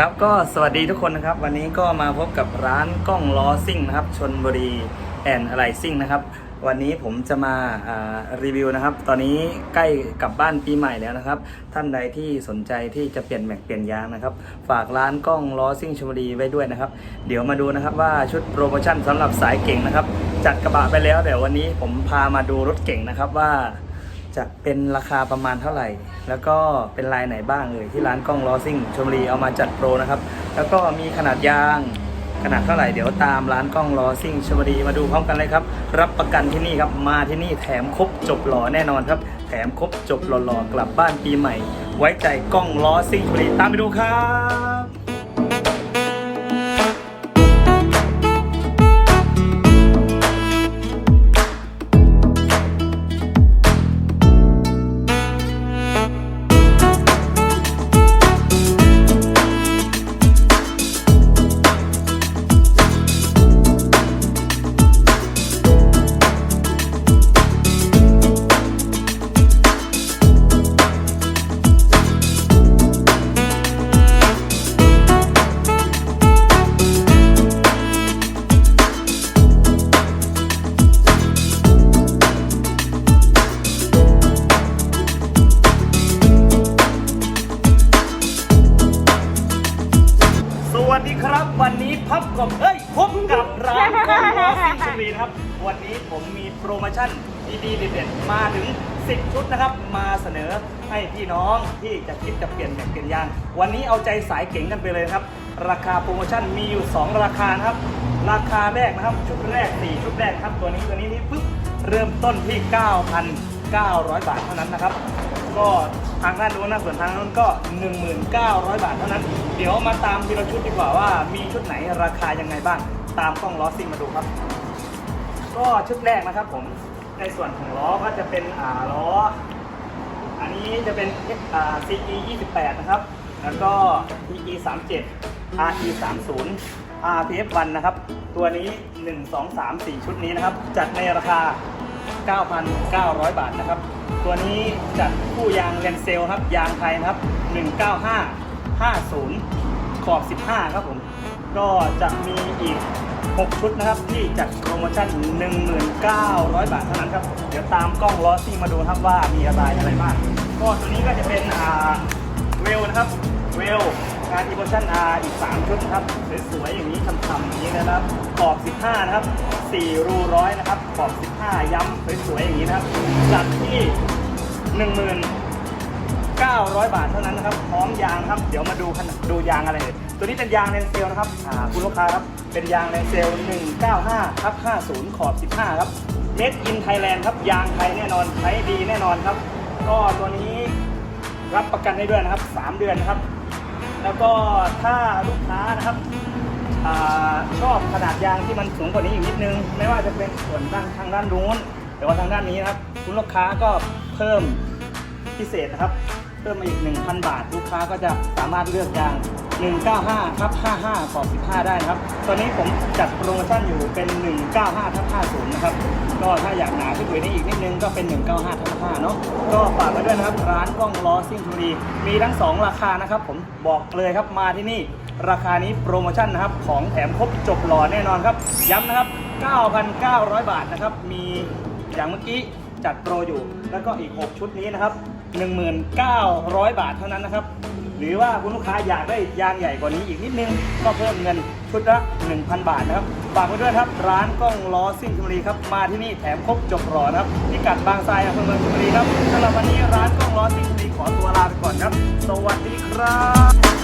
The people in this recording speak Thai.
ครับก็สวัสดีทุกคนนะครับ วันนี้ก็มาพบกับร้านกล้องล้อซิ่งนะครับชนบุรีแอนอะไรซิ่งนะครับ วันนี้ผมจะมาารีวิวนะครับ ตอนนี้ใกล้กลับบ้านปีใหม่แล้วนะครับ ท่านใดที่สนใจที่จะเปลี่ยนแม็กเปลี่ยนยางนะครับ ฝากร้านกล้องล้อซิ่งชลบุรีไว้ด้วยนะครับ เดี๋ยวมาดูนะครับว่าชุดโปรโมชั่นสำหรับสายเก่งนะครับ จัดกระบะไปแล้วเดี๋ยววันนี้ผมพามาดูรถเก่งนะครับว่า จะเป็นราคาประมาณเท่าไหร่ แล้วก็เป็นลายไหนบ้างเลยที่ร้านกล้องล้อซิ่งชมรีเอามาจัดโปรนะครับ แล้วก็มีขนาดยางขนาดเท่าไหร่เดี๋ยวตามร้านกล้องล้อซิ่งชมรีมาดูพร้อมกันเลยครับ รับประกันที่นี่ครับมาที่นี่แถมครบจบหล่อแน่นอนครับ แถมครบจบหล่อๆกลับบ้านปีใหม่ ไว้ใจกล้องล้อซิ่งชมรีตามไปดูครับ วับวันนี้พับกับเอ้ยพบกับร้านกล้องล้อซิ่งชลบุรีนะครับ วันนี้ผมมีโปรโมชั่นดีๆเด็ดๆมาถึง 10 ชุดนะครับ มาเสนอให้พี่น้องที่จะคิดจะเปลี่ยนแม็กเปลี่ยนยาง วันนี้เอาใจสายเก๋งกันไปเลยนะครับ ราคาโปรโมชั่นมีอยู่ 2 ราคานะครับ ราคาแรกนะครับ ชุดแรก 4 ชุดแรกครับ ตัวนี้ตัวนี้นี่ปึ๊บเริ่มต้นที่ 9,900 บาทเท่านั้นนะครับ ก็ทางด้านนู้นนะส่วนทางนู้นก็ 1900 บาทเท่านั้น เดี๋ยวมาตามทีละชุดดีกว่าว่ามีชุดไหนราคายังไงบ้าง ตามกล้องล้อซิ่งมาดูครับ ก็ชุดแรกนะครับผมในส่วนของล้อก็จะเป็นอ่าล้อ อันนี้จะเป็นอ่า CE 28นะครับ แล้วก็ PE 37 RE 30 RPF 1นะครับ ตัวนี้ 1 2 3 4 ชุดนี้นะครับ จัดในราคา 9,900 บาทนะครับ ตัวนี้จัดคู่ยางเลนเซลครับ ยางไทยครับ 195 50 ขอบ 15 ครับผม ก็จะมีอีก 6 ชุดนะครับ ที่จัดโปรโมชั่น 1,900 บาทเท่านั้นครับ เดี๋ยวตามกล้องล้อซิ่งมาดูครับว่ามีอะไรอะไรบ้าง ก็ตัวนี้ก็จะเป็นอ่าเวลนะครับ เวลงานอีโมชั่น R อีก 3 ชุดนะครับสวยๆอย่างนี้ทำๆอย่างนี้นะครับขอบ 15 นะครับ 4 รูร้อยนะครับขอบ 15 ย้ำสวยๆอย่างนี้นะครับจัดที่ 10,000 900 บาทเท่านั้นนะครับ พร้อมยางครับ เดี๋ยวมาดูขนาดดูยางอะไรเลยตัวนี้เป็นยางเลนเซลนะครับคุณลูกค้าครับ เป็นยางเลนเซล 195ทับ50 ขอบ 15 ครับ Made in Thailand ครับ ยางไทยแน่นอนใช้ดีแน่นอนครับ ก็ตัวนี้รับประกันได้ด้วยนะครับ 3 เดือนนะครับ แล้วก็ถ้าลูกค้านะครับอชอบขนาดยางที่มันสูงกว่านี้อีกนิดนึง ไม่ว่าจะเป็นส่วนด้านทางด้านนู้นหรือว่าทางด้านนี้นะครับ คุณลูกค้าก็เพิ่มพิเศษนะครับ เพิ่มมาอีก 1,000 บาท ลูกค้าก็จะสามารถเลือกยาง 195ทับ55ขอบ15ได้นะครับ ตอนนี้ผมจัดโปรโมชั่นอยู่เป็น 195ทับ50 นะครับ ก็ถ้าอยากหนาขึ้นกว่านี้อีกนิดนึงก็เป็น 195ทับ5เนาะ ก็ฝากไว้ด้วยนะครับ ร้านกล้องล้อซิ่งทูรีมีทั้ง 2 ราคานะครับ ผมบอกเลยครับมาที่นี่ ราคานี้โปรโมชั่นนะครับ ของแถมครบจบหล่อแน่นอนครับ ย้ำนะครับ 9,900 บาทนะครับ มีอย่างเมื่อกี้จัดโปรอยู่ แล้วก็อีก 6 ชุดนี้นะครับ 19,000 บาทเท่านั้นนะครับ รือว่าคุณลูกค้าอยากได้ยางใหญ่กว่านี้อีกนิดนึง ก็เพิ่มเงินชุดละ 1,000 บาทนะครับฝากไว้ด้วยครับ ร้านกล้องล้อซิ่งชลบุรีครับ มาที่นี่แถมครบจบหล่อนะครับพิกัดบางทรายอำเภอเมืองชลบุรีครับสำหรับวันนี้ร้านกล้องล้อซิ่งชลบุรีขอตัวลาไปก่อนครับ สวัสดีครับ